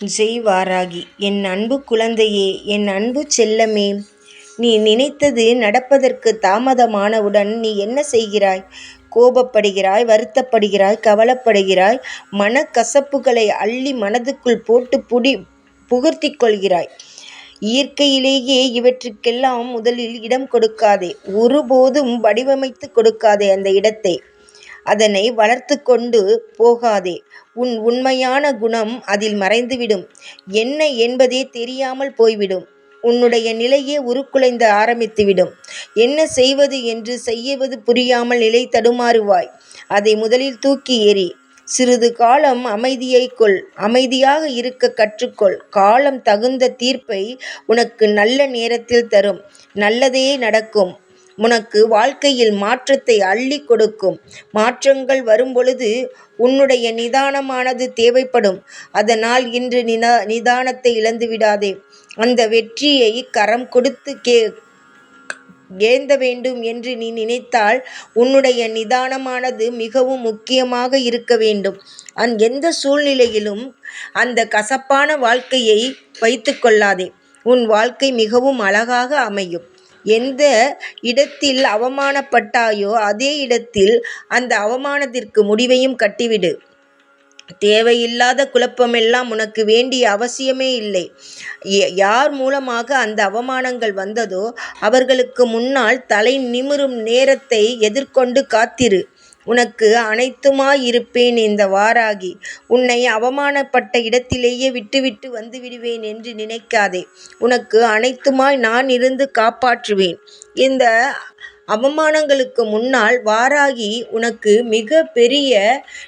ஜெய் வாராகி என் அன்பு குழந்தையே என் அன்பு செல்லமே நீ நினைத்தது நடப்பதற்கு தாமதமானவுடன் நீ என்ன செய்கிறாய்? கோபப்படுகிறாய் வருத்தப்படுகிறாய் கவலைப்படுகிறாய் மனக்கசப்புகளை அள்ளி மனதுக்குள் போட்டு புடி புகர்த்தி கொள்கிறாய். இயற்கையிலேயே இவற்றுக்கெல்லாம் முதலில் இடம் கொடுக்காதே ஒருபோதும் வடிவமைத்து கொடுக்காதே அந்த இடத்தை. அதனை வளர்த்து கொண்டு போகாதே. உன் உண்மையான குணம் அதில் மறைந்துவிடும். என்ன என்பதே தெரியாமல் போய்விடும். உன்னுடைய நிலையே உருக்குலைந்து ஆரம்பித்துவிடும். என்ன செய்வது என்று செய்யவது புரியாமல் நிலை தடுமாறுவாய். அதை முதலில் தூக்கி எறி சிறிது காலம் அமைதியை கொள். அமைதியாக இருக்க கற்றுக்கொள். காலம் தகுந்த தீர்ப்பை உனக்கு நல்ல நேரத்தில் தரும். நல்லதே நடக்கும். உனக்கு வாழ்க்கையில் மாற்றத்தை அள்ளி கொடுக்கும். மாற்றங்கள் வரும்பொழுது உன்னுடைய நிதானமானது தேவைப்படும். அதனால் இன்று நிதா நிதானத்தை இழந்து விடாதே. அந்த வெற்றியை கரம் கொடுத்து கே ஏந்த வேண்டும் என்று நீ நினைத்தால் உன்னுடைய நிதானமானது மிகவும் முக்கியமாக இருக்க வேண்டும். அந் எந்த சூழ்நிலையிலும் அந்த கசப்பான வாழ்க்கையை வைத்து கொள்ளாதே. உன் வாழ்க்கை மிகவும் அழகாக அமையும். எந்த இடத்தில் அவமானப்பட்டாயோ அதே இடத்தில் அந்த அவமானத்திற்கு முடிவையும் கட்டிவிடு. தேவையில்லாத குழப்பமெல்லாம் உனக்கு வேண்டிய அவசியமே இல்லை. யார் மூலமாக அந்த அவமானங்கள் வந்ததோ அவர்களுக்கு முன்னால் தலை நிமிரும் நேரத்தை எதிர்கொண்டு காத்திரு. உனக்கு அனைத்துமாயிருப்பேன் இந்த வாராகி. உன்னை அவமானப்பட்ட இடத்திலேயே விட்டுவிட்டு வந்துவிடுவேன் என்று நினைக்காதே. உனக்கு அனைத்துமாய் நான் இருந்து காப்பாற்றுவேன். இந்த அவமானங்களுக்கு முன்னால் வாராகி உனக்கு மிக பெரிய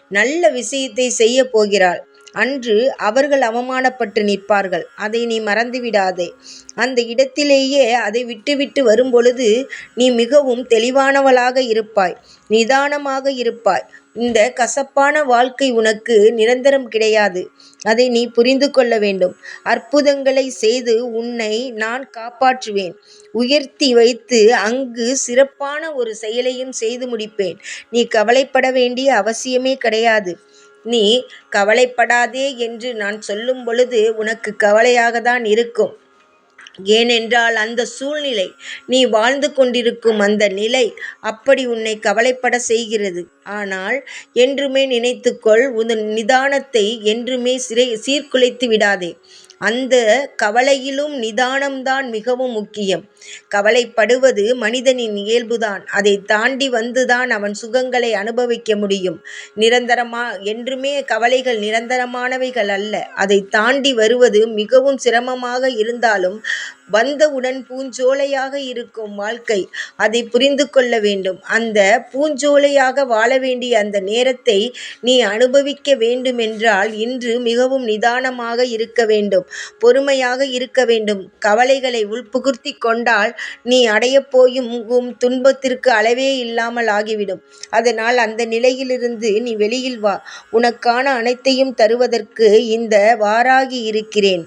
நல்ல விஷயத்தை செய்ய போகிறாள் அன்று அவர்கள் அவமானப்பட்டு நிற்பார்கள். அதை நீ மறந்துவிடாதே. அந்த இடத்திலேயே அதை விட்டுவிட்டு வரும்பொழுது நீ மிகவும் தெளிவானவளாக இருப்பாய். நிதானமாக இருப்பாய். இந்த கசப்பான வாழ்க்கை உனக்கு நிரந்தரம் கிடையாது. அதை நீ புரிந்து கொள்ள வேண்டும். அற்புதங்களை செய்து உன்னை நான் காப்பாற்றுவேன். உயர்த்தி வைத்து அங்கு சிறப்பான ஒரு செயலையும் செய்து முடிப்பேன். நீ கவலைப்பட வேண்டிய அவசியமே கிடையாது. நீ கவலைப்படாதே என்று நான் சொல்லும் பொழுது உனக்கு கவலையாக தான் இருக்கும். ஏனென்றால் அந்த சூழ்நிலை நீ வாழ்ந்து கொண்டிருக்கும் அந்த நிலை அப்படி உன்னை கவலைப்பட செய்கிறது. ஆனால் என்றுமே நினைத்துக்கொள் உன் நிதானத்தை என்றுமே சிறை சீர்குலைத்து விடாதே. அந்த கவலையிலும் நிதானம்தான் மிகவும் முக்கியம். கவலைப்படுவது மனிதனின் இயல்புதான். அதை தாண்டி வந்துதான் அவன் சுகங்களை அனுபவிக்க முடியும். நிரந்தரமா என்றுமே கவலைகள் நிரந்தரமானவைகள் அல்ல. அதை தாண்டி வருவது மிகவும் சிரமமாக இருந்தாலும் வந்தவுடன் பூஞ்சோலையாக இருக்கும் வாழ்க்கை அதை புரிந்து கொள்ள வேண்டும். அந்த பூஞ்சோலையாக வாழ வேண்டிய அந்த நேரத்தை நீ அனுபவிக்க வேண்டுமென்றால் இன்று மிகவும் நிதானமாக இருக்க வேண்டும் பொறுமையாக இருக்க வேண்டும். கவலைகளை உள்புகுர்த்தி கொண்டால் நீ அடையப் போயும் துன்பத்திற்கு அளவே இல்லாமல் ஆகிவிடும். அதனால் அந்த நிலையிலிருந்து நீ வெளியில் வா. உனக்கான அனைத்தையும் தருவதற்கு இந்த வாராகி இருக்கிறேன்.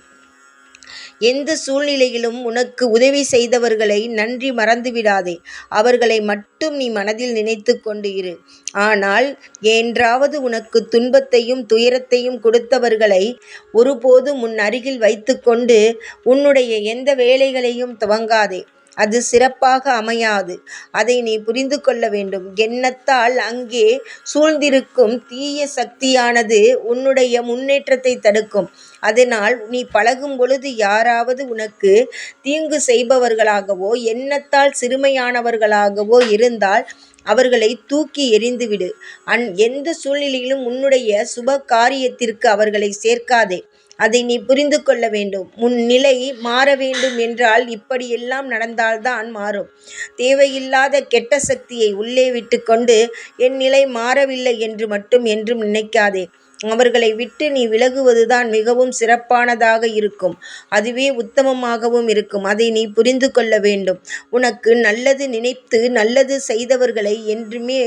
எந்த சூழ்நிலையிலும் உனக்கு உதவி செய்தவர்களை நன்றி மறந்துவிடாதே. அவர்களை மட்டும் நீ மனதில் நினைத்து கொண்டு இரு. ஆனால் என்றாவது உனக்கு துன்பத்தையும் துயரத்தையும் கொடுத்தவர்களை ஒருபோதும் உன் அருகில் வைத்துக்கொண்டு உன்னுடைய எந்த வேலைகளையும் துவங்காதே. அது சிறப்பாக அமையாது. அதை நீ புரிந்து கொள்ள வேண்டும். எண்ணத்தால் அங்கே சூழ்ந்திருக்கும் தீய சக்தியானது உன்னுடைய முன்னேற்றத்தை தடுக்கும். அதனால் நீ பழகும் பொழுது யாராவது உனக்கு தீங்கு செய்பவர்களாகவோ எண்ணத்தால் சிறுமையானவர்களாகவோ இருந்தால் அவர்களை தூக்கி எறிந்துவிடு. அந் எந்த சூழ்நிலையிலும் உன்னுடைய சுப காரியத்திற்கு அவர்களை சேர்க்காதே. அதை நீ புரிந்து கொள்ள வேண்டும். உன் நிலை மாற வேண்டும் என்றால் இப்படியெல்லாம் நடந்தால்தான் மாறும். தேவையில்லாத கெட்ட சக்தியை உள்ளே விட்டுக்கொண்டு என் நிலை மாறவில்லை என்று மட்டும் என்றும் நினைக்காதே. அவர்களை விட்டு நீ விலகுவதுதான் மிகவும் சிறப்பானதாக இருக்கும். அதுவே உத்தமமாகவும் இருக்கும். அதை நீ புரிந்து கொள்ள வேண்டும். உனக்கு நல்லது நினைத்து நல்லது செய்தவர்களை என்றுமே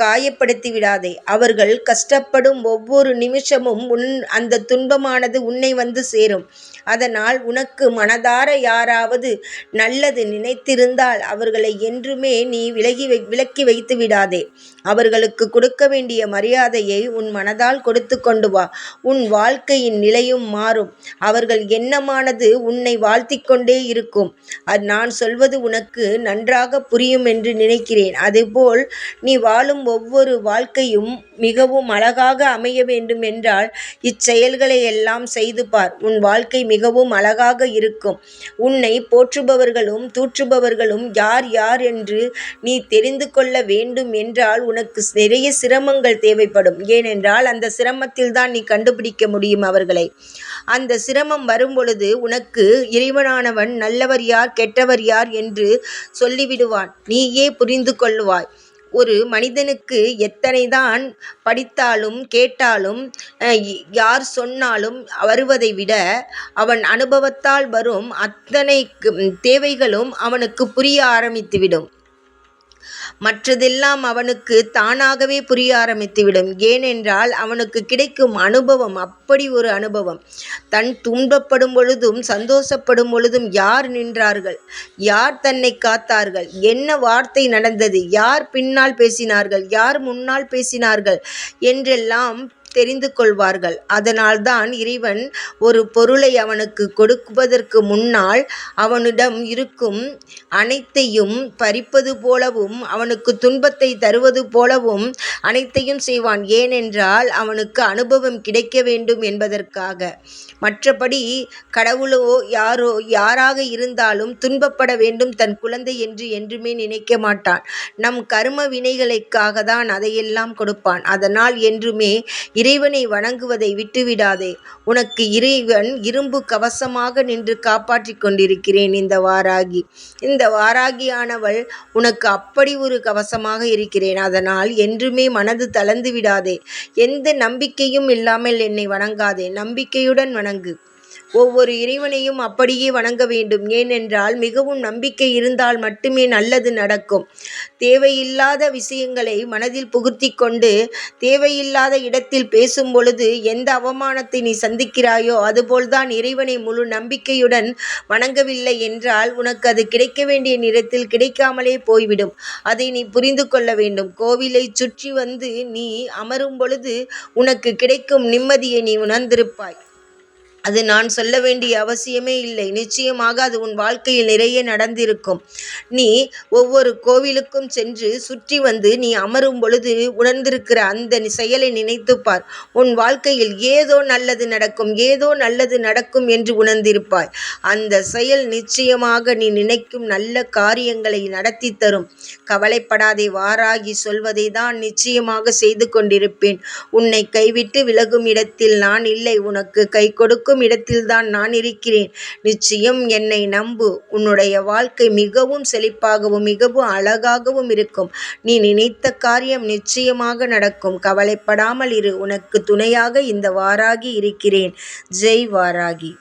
காயப்படுத்தி விடாதே அவர்கள் கஷ்டப்படும் ஒவ்வொரு நிமிஷமும் உன் அந்த துன்பமானது உன்னை வந்து சேரும். அதனால் உனக்கு மனதார யாராவது நல்லது நினைத்திருந்தால் அவர்களை என்றுமே நீ விலகி விலக்கி வைத்து விடாதே அவர்களுக்கு கொடுக்க வேண்டிய மரியாதையை உன் மனதால் கொடுத்து எடுத்து கொண்டு வா. உன் வாழ்க்கையின் நிலையும் மாறும். அவர்கள் எண்ணமானது உன்னை வாழ்த்திக் கொண்டே இருக்கும். அது நான் சொல்வது உனக்கு நன்றாக புரியும் என்று நினைக்கிறேன். அதுபோல் நீ வாழும் ஒவ்வொரு வாழ்க்கையும் மிகவும் அழகாக அமைய வேண்டும் என்றால் இச்செயல்களை எல்லாம் செய்து பார். உன் வாழ்க்கை மிகவும் அழகாக இருக்கும். உன்னை போற்றுபவர்களும் தூற்றுபவர்களும் யார் யார் என்று நீ தெரிந்து கொள்ள வேண்டும் என்றால் உனக்கு நிறைய சிரமங்கள் தேவைப்படும். ஏனென்றால் அந்த சிரம தான் நீ கண்டுபிடிக்க முடியும் அவர்களை. அந்த சிரமம் வரும்பொழுது உனக்கு இறைவனானவன் நல்லவர் யார் கெட்டவர் யார் என்று சொல்லிவிடுவான். நீயே புரிந்து கொள்ளுவாய் ஒரு மனிதனுக்கு எத்தனைதான் படித்தாலும் கேட்டாலும் யார் சொன்னாலும் வருவதை விட அவன் அனுபவத்தால் வரும் அத்தனை தேவைகளும் அவனுக்கு புரிய ஆரம்பித்துவிடும். மற்றதெல்லாம் அவனுக்கு தானாகவே புரிய ஆரம்பித்துவிடும். ஏனென்றால் அவனுக்கு கிடைக்கும் அனுபவம் அப்படி ஒரு அனுபவம். தன் துன்பப்படும் பொழுதும் சந்தோஷப்படும் பொழுதும் யார் நின்றார்கள்? யார் தன்னை காத்தார்கள்? என்ன வார்த்தை நடந்தது? யார் பின்னால் பேசினார்கள்? யார் முன்னால் பேசினார்கள்? என்றெல்லாம் தெரிந்து கொள்வார்கள் அதனால்தான் இறைவன் ஒரு பொருளை அவனுக்கு கொடுப்பதற்கு முன்னால் அவனிடம் இருக்கும் அனைத்தையும் பறிப்பது போலவும் அவனுக்கு துன்பத்தை தருவது போலவும் அனைத்தையும் செய்வான். ஏனென்றால் அவனுக்கு அனுபவம் கிடைக்க வேண்டும் என்பதற்காக. மற்றபடி கடவுளோ யாரோ யாராக இருந்தாலும் துன்பப்பட வேண்டும் தன் குழந்தை என்று என்றுமே நினைக்க மாட்டான். நம் கர்ம வினைகளுக்காக தான் அதையெல்லாம் கொடுப்பான். அதனால் என்றுமே இறைவனை வணங்குவதை விட்டுவிடாதே. உனக்கு இறைவன் இரும்பு கவசமாக நின்று காப்பாற்றிக் கொண்டிருக்கிறேன் இந்த வாராகி. இந்த வாராகியானவள் உனக்கு அப்படி ஒரு கவசமாக இருக்கிறேன். அதனால் என்றுமே மனது தளர்ந்து விடாதே. எந்த நம்பிக்கையும் இல்லாமல் என்னை வணங்காதே. நம்பிக்கையுடன் வணங்கு. ஒவ்வொரு இறைவனையும் அப்படியே வணங்க வேண்டும். ஏனென்றால் மிகவும் நம்பிக்கை இருந்தால் மட்டுமே நல்லது நடக்கும். தேவையில்லாத விஷயங்களை மனதில் புகுத்தி கொண்டு தேவையில்லாத இடத்தில் பேசும் பொழுது எந்த அவமானத்தை நீ சந்திக்கிறாயோ அதுபோல்தான் இறைவனை முழு நம்பிக்கையுடன் வணங்கவில்லை என்றால் உனக்கு அது கிடைக்க வேண்டிய நிறத்தில் கிடைக்காமலே போய்விடும். அதை நீ புரிந்து கொள்ள வேண்டும். கோவிலை சுற்றி வந்து நீ அமரும் பொழுது உனக்கு கிடைக்கும் நிம்மதியை நீ உணர்ந்திருப்பாய். அது நான் சொல்ல வேண்டிய அவசியமே இல்லை. நிச்சயமாக அது உன் வாழ்க்கையில் நிறைய நடந்திருக்கும். நீ ஒவ்வொரு கோவிலுக்கும் சென்று சுற்றி வந்து நீ அமரும் பொழுது உணர்ந்திருக்கிற அந்த செயலை நினைத்துப்பார் உன் வாழ்க்கையில் ஏதோ நல்லது நடக்கும் ஏதோ நல்லது நடக்கும் என்று உணர்ந்திருப்பாய். அந்த செயல் நிச்சயமாக நீ நினைக்கும் நல்ல காரியங்களை நடத்தி தரும். கவலைப்படாதே வாராகி சொல்வதை தான் நிச்சயமாக செய்து கொண்டிருப்பேன். உன்னை கைவிட்டு விலகும் இடத்தில் நான் இல்லை. உனக்கு கை கொடுக்கும் இருக்கும் இடத்தில்தான் நான் இருக்கிறேன். நிச்சயம் என்னை நம்பு. உன்னுடைய வாழ்க்கை மிகவும் செழிப்பாகவும் மிகவும் அழகாகவும் இருக்கும். நீ நினைத்த காரியம் நிச்சயமாக நடக்கும். கவலைப்படாமல் இரு. உனக்கு துணையாக இந்த வாராகி இருக்கிறேன். ஜெய் வாராகி.